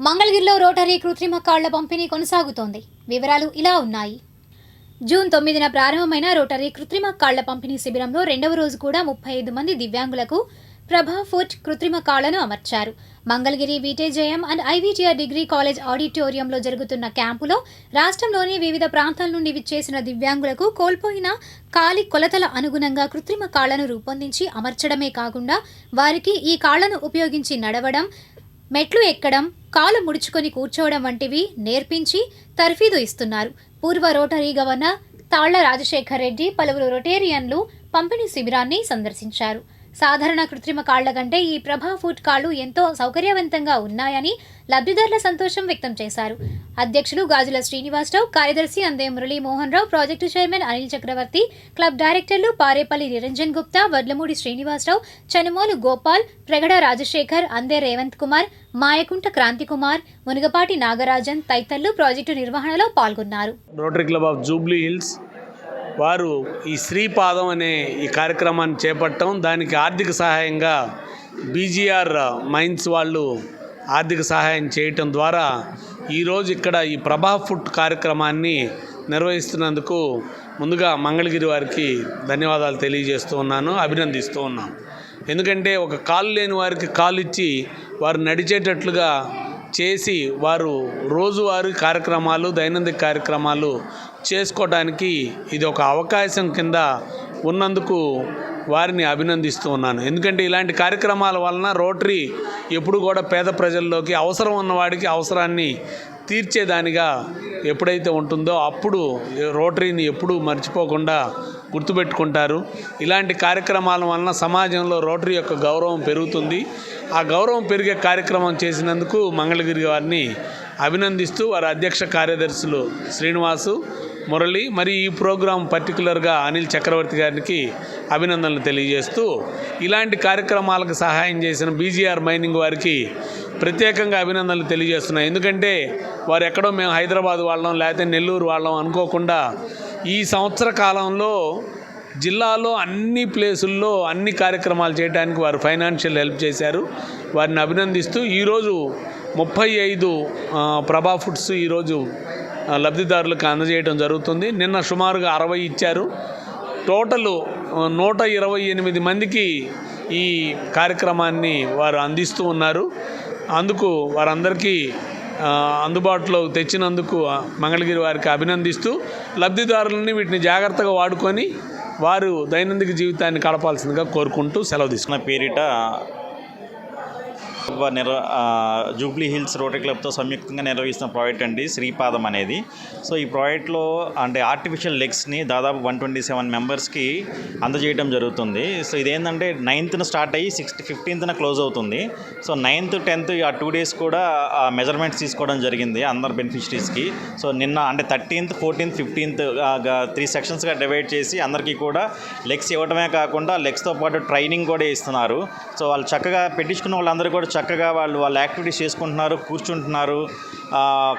మంగళగిరిలో రోటరీ కృత్రిమ కాళ్ళ పంపిణీ కొనసాగుతోంది. వివరాలు ఇలా ఉన్నాయి. జూన్ తొమ్మిదిన ప్రారంభమైన రోటరీ కృత్రిమ కాళ్ళ పంపిణీ శిబిరంలో రెండవ రోజు కూడా ముప్పై ఐదు మంది దివ్యాంగులకు ప్రభా ఫుట్ కృత్రిమ కాళ్ళను అమర్చారు. మంగళగిరి విటేజయం అండ్ ఐవీటీఆర్ డిగ్రీ కాలేజ్ ఆడిటోరియంలో జరుగుతున్న క్యాంపులో రాష్ట్రంలోని వివిధ ప్రాంతాల నుండి విచ్చేసిన దివ్యాంగులకు కోల్పోయిన కాలి కొలతల అనుగుణంగా కృత్రిమ కాళ్ళను రూపొందించి అమర్చడమే కాకుండా వారికి ఈ కాళ్ళను ఉపయోగించి నడవడం మెట్లు ఎక్కడం కాలు ముడుచుకొని కూర్చోవడం వంటివి నేర్పించి తర్ఫీదు ఇస్తున్నారు. పూర్వ రోటరీ గవర్నర్ తాళ్ళ రాజశేఖర్ రెడ్డి పలువురు రొటేరియన్లు పంపిణీ శిబిరాన్ని సందర్శించారు. సాధారణ కృత్రిమ కాళ్ళ కంటే ఈ ప్రభా ఫుడ్ కాళ్ళు ఎంతో సౌకర్యవంతంగా ఉన్నాయని లబ్ధిదారుల సంతోషం వ్యక్తం చేశారు. అధ్యక్షులు గాజుల శ్రీనివాసరావు కార్యదర్శి Ande Muralimohan Rao project chairman Anil Chakravarthi club డైరెక్టర్లు పారేపల్లి నిరంజన్ గుప్తా వడ్లమూడి శ్రీనివాసరావు చనుమోలు గోపాల్ ప్రగడ రాజశేఖర్ అందే రేవంత్ కుమార్ మాయకుంట క్రాంతి కుమార్ మునుగపాటి నాగరాజన్ తదితరులు ప్రాజెక్టు నిర్వహణలో పాల్గొన్నారు. Rotary Club of Jubilee Hills వారు ఈ శ్రీపాదం అనే ఈ కార్యక్రమాన్ని చేపట్టడం దానికి ఆర్థిక సహాయంగా బీజీఆర్ మైన్స్ వాళ్ళు ఆర్థిక సహాయం చేయటం ద్వారా ఈరోజు ఇక్కడ ఈ ప్రభా ఫుడ్ కార్యక్రమాన్ని నిర్వహిస్తున్నందుకు ముందుగా మంగళగిరి వారికి ధన్యవాదాలు తెలియజేస్తూ ఉన్నాను అభినందిస్తూ ఉన్నాను. ఎందుకంటే ఒక కాలు లేని వారికి కాలు ఇచ్చి వారు నడిచేటట్లుగా చేసి వారు రోజువారీ కార్యక్రమాలు దైనందిక కార్యక్రమాలు చేసుకోవడానికి ఇది ఒక అవకాశం కింద ఉన్నందుకు వారిని అభినందిస్తూ ఉన్నాను. ఎందుకంటే ఇలాంటి కార్యక్రమాల వలన రోటరీ ఎప్పుడు కూడా పేద ప్రజల్లోకి అవసరం ఉన్నవాడికి అవసరాన్ని తీర్చేదానిగా ఎప్పుడైతే ఉంటుందో అప్పుడు రోటరీని ఎప్పుడూ మర్చిపోకుండా గుర్తుపెట్టుకుంటారు. ఇలాంటి కార్యక్రమాల వలన సమాజంలో రోటరీ యొక్క గౌరవం పెరుగుతుంది. ఆ గౌరవం పెరిగే కార్యక్రమం చేసినందుకు మంగళగిరి వారిని అభినందిస్తూ వారి అధ్యక్ష కార్యదర్శులు శ్రీనివాసు మురళి మరి ఈ ప్రోగ్రాం పర్టికులర్గా అనిల్ చక్రవర్తి గారికి అభినందనలు తెలియజేస్తూ ఇలాంటి కార్యక్రమాలకు సహాయం చేసిన బీజీఆర్ మైనింగ్ వారికి ప్రత్యేకంగా అభినందనలు తెలియజేస్తున్నాయి. ఎందుకంటే వారు ఎక్కడో మేము హైదరాబాద్ వాళ్ళం లేకపోతే నెల్లూరు వాళ్ళం అనుకోకుండా ఈ సంవత్సర కాలంలో జిల్లాలో అన్ని ప్లేసుల్లో అన్ని కార్యక్రమాలు చేయడానికి వారు ఫైనాన్షియల్ హెల్ప్ చేశారు. వారిని అభినందిస్తూ ఈరోజు ముప్పై ఐదు ప్రభా ఫుడ్స్ ఈరోజు లబ్ధిదారులకు అందజేయడం జరుగుతుంది. నిన్న సుమారుగా అరవై ఇచ్చారు. టోటల్ నూట ఇరవై ఎనిమిది మందికి ఈ కార్యక్రమాన్ని వారు అందిస్తూ ఉన్నారు. అందుకు వారందరికీ అందుబాటులో తెచ్చినందుకు మంగళగిరి వారికి అభినందిస్తూ లబ్ధిదారులని వీటిని జాగ్రత్తగా వాడుకొని వారు దైనందిక జీవితాన్ని గడపాల్సిందిగా కోరుకుంటూ సెలవు తీసుకున్న పేరిట నిర్వ జూబ్లీ హిల్స్ రోటరీ క్లబ్తో సంయుక్తంగా నిర్వహిస్తున్న ప్రాజెక్ట్ అండి శ్రీపాదం అనేది. సో ఈ ప్రాజెక్ట్లో అంటే ఆర్టిఫిషియల్ లెగ్స్ని దాదాపు వన్ ట్వంటీ సెవెన్ మెంబర్స్కి అందజేయడం జరుగుతుంది. సో ఇదేంటంటే నైన్త్న స్టార్ట్ అయ్యి సిక్స్త్ ఫిఫ్టీన్త్న క్లోజ్ అవుతుంది. సో నైన్త్ టెన్త్ ఆ టూ డేస్ కూడా మెజర్మెంట్స్ తీసుకోవడం జరిగింది అందరు బెనిఫిషరీస్కి. సో నిన్న అంటే థర్టీన్త్ ఫోర్టీన్త్ ఫిఫ్టీన్త్ త్రీ సెక్షన్స్గా డివైడ్ చేసి అందరికీ కూడా లెగ్స్ ఇవ్వడమే కాకుండా లెగ్స్తో పాటు ట్రైనింగ్ కూడా ఇస్తున్నారు. సో వాళ్ళు చక్కగా పెట్టించుకున్న వాళ్ళందరూ కూడా చక్కగా వాళ్ళు వాళ్ళ యాక్టివిటీస్ చేసుకుంటున్నారు కూర్చుంటున్నారు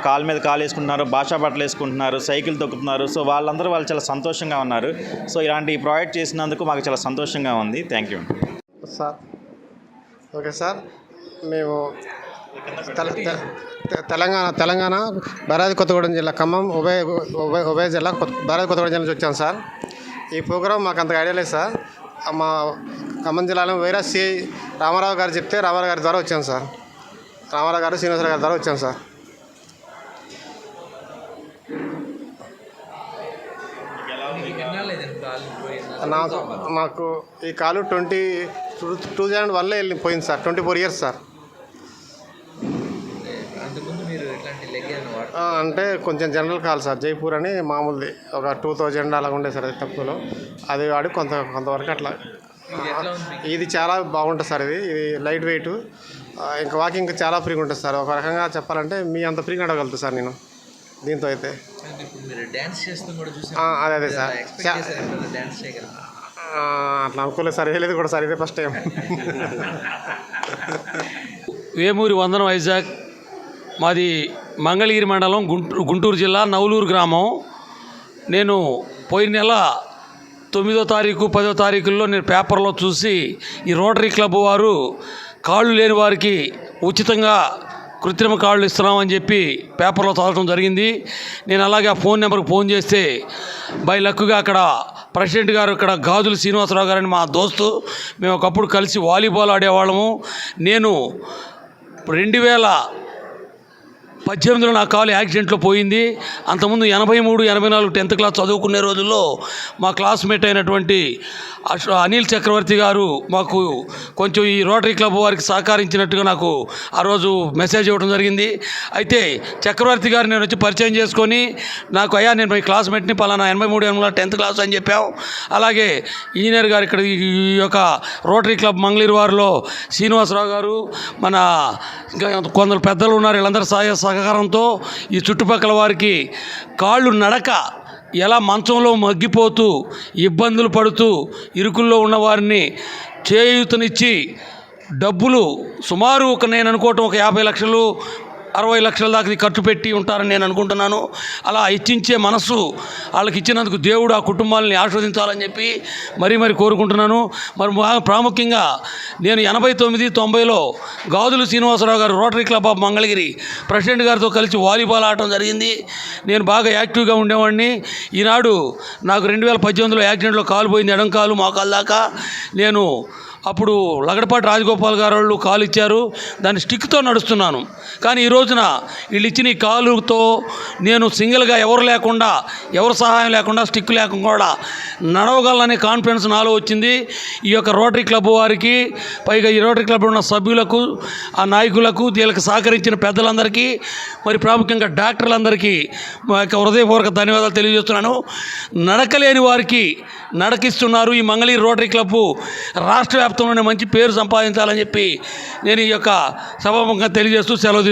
కాలు మీద కాలు వేసుకుంటున్నారు భాషా బట్టలు వేసుకుంటున్నారు సైకిల్ తొక్కుతున్నారు. సో వాళ్ళందరూ వాళ్ళు చాలా సంతోషంగా ఉన్నారు. సో ఇలాంటి ప్రొవైడ్ చేసినందుకు మాకు చాలా సంతోషంగా ఉంది. Thank you sir. Okay sir. మేము తెల- తె- తెలంగాణ తెలంగాణ బరాది కొత్తగూడెం జిల్లా ఖమ్మం ఉభయ ఉభయ ఉభయ జిల్లా కొత్త- కొత్తగూడెం జిల్లా నుంచి వచ్చాం సార్. ఈ ప్రోగ్రాం మాకు అంత ఐడియా లేదు సార్. మా ఖమ్మం జిల్లాలో వేరే సిఐ రామారావు గారు చెప్తే రామారావు గారి ద్వారా వచ్చాం సార్. రామారావు గారు శ్రీనివాసరావు గారి ద్వారా వచ్చాం సార్. నాకు నాకు ఈ కాలు ట్వంటీ టూ టూ థౌజండ్ వన్లో వెళ్ళి పోయింది sir twenty four years sir. అంటే కొంచెం జనరల్ కాల్ సార్ జైపూర్ అని మామూలుది ఒక టూ థౌజండ్ అలాగ ఉండే సార్ అది తక్కువలో. అది వాడి కొంత కొంతవరకు అట్లా ఇది చాలా బాగుంటుంది సార్ ఇది. ఇది లైట్ వెయిట్. ఇంకా వాకింగ్ చాలా ఫ్రీగా ఉంటుంది సార్. ఒక రకంగా చెప్పాలంటే మీ అంత ఫ్రీగా నడవగలుగుతా సార్ నేను దీంతో అయితే. అదే అదే సార్. అట్లా అనుకోలేదు సార్. వేయలేదు కూడా సార్. ఇదే ఫస్ట్ టైం వేమూరి వందనం వైజాగ్ మాది మంగళగిరి మండలం గుంటూరు గుంటూరు జిల్లా నవలూరు గ్రామం. నేను పోయిన నెల తొమ్మిదో తారీఖు పదో తారీఖుల్లో నేను పేపర్లో చూసి ఈ రోటరీ క్లబ్ వారు కాళ్ళు లేని వారికి ఉచితంగా కృత్రిమ కాళ్ళు ఇస్తున్నామని చెప్పి పేపర్లో చదవడం జరిగింది. నేను అలాగే ఆ ఫోన్ నెంబర్కి ఫోన్ చేస్తే బై లక్గా అక్కడ ప్రెసిడెంట్ గారు ఇక్కడ గాజుల శ్రీనివాసరావు గారని మా దోస్తు మేము ఒకప్పుడు కలిసి వాలీబాల్ ఆడేవాళ్ళము. నేను రెండు వేల పద్దెనిమిదిలో నా కాలు యాక్సిడెంట్లో పోయింది. అంతకుముందు ఎనభై మూడు ఎనభై నాలుగు టెన్త్ క్లాస్ చదువుకునే రోజుల్లో మా క్లాస్మేట్ అయినటువంటి అనిల్ చక్రవర్తి గారు మాకు కొంచెం ఈ రోటరీ క్లబ్ వారికి సహకరించినట్టుగా నాకు ఆ రోజు మెసేజ్ ఇవ్వడం జరిగింది. అయితే చక్రవర్తి గారు నేను వచ్చి పరిచయం చేసుకొని నాకు అయ్యా నేను మీ క్లాస్మేట్ని పలానా ఎనభై మూడు ఎనభై టెన్త్ క్లాస్ అని చెప్పాం అలాగే ఇంజనీర్ గారు ఇక్కడ ఈ యొక్క రోటరీ క్లబ్ మంగళీరు వారిలో శ్రీనివాసరావు గారు మన కొందరు పెద్దలు ఉన్నారు వీళ్ళందరూ సహాయ సహకారంతో ఈ చుట్టుపక్కల వారికి కాళ్ళు నడక ఎలా మంచంలో మగ్గిపోతూ ఇబ్బందులు పడుతూ ఇరుకుల్లో ఉన్న వారిని చేయూతనిచ్చి డబ్బులు సుమారు ఒక నేను అనుకోవటం ఒక యాభై లక్షలు అరవై లక్షల దాకా ఖర్చు పెట్టి ఉంటారని నేను అనుకుంటున్నాను. అలా ఇచ్చించే మనస్సు వాళ్ళకి ఇచ్చినందుకు దేవుడు ఆ కుటుంబాలని ఆస్వాదించాలని చెప్పి మరీ మరి కోరుకుంటున్నాను. మరి మా- ప్రాముఖ్యంగా నేను ఎనభై తొమ్మిది తొంభైలో గాజులు శ్రీనివాసరావు గారు Rotary Club of Mangalagiri president గారితో కలిసి వాలీబాల్ ఆడటం జరిగింది. నేను బాగా యాక్టివ్గా ఉండేవాడిని. ఈనాడు నాకు రెండు వేల పద్దెనిమిదిలో యాక్సిడెంట్లో కాలు పోయింది ఎడం కాలు మోకాలు దాకా. నేను అప్పుడు లగడపాటి రాజగోపాల్ గారు వాళ్ళు కాలు ఇచ్చారు. దాన్ని స్టిక్తో నడుస్తున్నాను. కానీ ఈ రోజున వీళ్ళు ఇచ్చిన ఈ కాలుతో నేను సింగిల్గా ఎవరు లేకుండా ఎవరు సహాయం లేకుండా స్టిక్ లేకుండా కూడా నడవగలనే కాన్ఫిడెన్స్ నాలో వచ్చింది. ఈ యొక్క రోటరీ క్లబ్ వారికి పైగా ఈ రోటరీ క్లబ్ ఉన్న సభ్యులకు ఆ నాయకులకు వీళ్ళకి సహకరించిన పెద్దలందరికీ మరి ప్రాముఖ్యంగా డాక్టర్లందరికీ మా యొక్క హృదయపూర్వక ధన్యవాదాలు తెలియజేస్తున్నాను. నడకలేని వారికి నడకిస్తున్నారు ఈ మంగళీ రోటరీ క్లబ్ రాష్ట్ర వ్యాప్తంలోనే మంచి పేరు సంపాదించాలని చెప్పి నేను ఈ యొక్క సభాముఖంగా తెలియజేస్తూ సెలవు